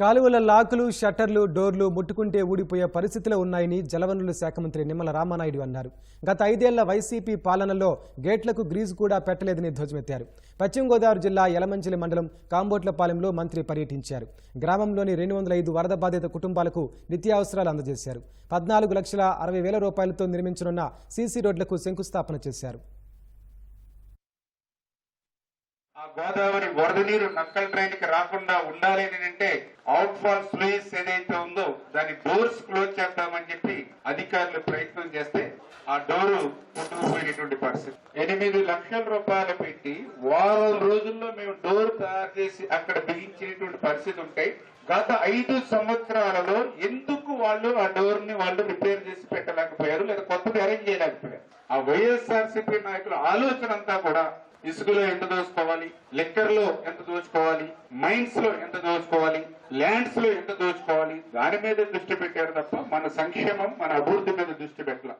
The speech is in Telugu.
కాలువల లాకులు షట్టర్లు డోర్లు ముట్టుకుంటే ఊడిపోయే పరిస్థితిలో ఉన్నాయని జలవనరుల శాఖ మంత్రి నిమ్మల రామానాయుడు అన్నారు. గత ఐదేళ్ళ వైసీపీ పాలనలో గేట్లకు గ్రీజు కూడా పెట్టలేదని ధ్వజమెత్తారు. పశ్చిమ గోదావరి జిల్లా యలమంచిలి మండలం కాంబోట్లపాలెంలో మంత్రి పర్యటించారు. గ్రామంలోని రెండు వందల ఐదు వరద బాధిత కుటుంబాలకు నిత్యావసరాలు అందజేశారు. పద్నాలుగు లక్షల అరవై వేల రూపాయలతో నిర్మించనున్న సీసీ రోడ్లకు శంకుస్థాపన చేశారు. ఆ గోదావరి వరద నీరు నక్కల ట్రైన్కి రాకుండా ఉండాలి అని అంటే అవుట్ ఫాల్ స్లూయిస్ ఏదైతే ఉందో దాని డోర్స్ క్లోజ్ చేద్దామని చెప్పి అధికారులు ప్రయత్నం చేస్తే ఆ డోరు పుట్టుకుపోయినటువంటి పరిస్థితి. ఎనిమిది లక్షల రూపాయలు పెట్టి వారం రోజుల్లో మేము డోర్ తయారు చేసి అక్కడ బిగించినటువంటి పరిస్థితి ఉంటాయి గత ఐదు సంవత్సరాలలో ఎందుకు వాళ్ళు ఆ డోర్ని వాళ్ళు రిపేర్ చేసి పెట్టలేకపోయారు లేదా కొత్తది అరేంజ్ చేయలేకపోయారు? ఆ వైఎస్ఆర్సీపీ నాయకుల ఆలోచన అంతా కూడా ఇసుకలో ఎంత లిక్కర్లో ఎంత దోచుకోవాలి? మైన్స్లో ఎంత దోచుకోవాలి? ల్యాండ్స్లో ఎంత దోచుకోవాలి? దాని మీద దృష్టి పెట్టారు తప్ప మన సంక్షేమం మన అభివృద్ధి మీద దృష్టి పెట్టాల.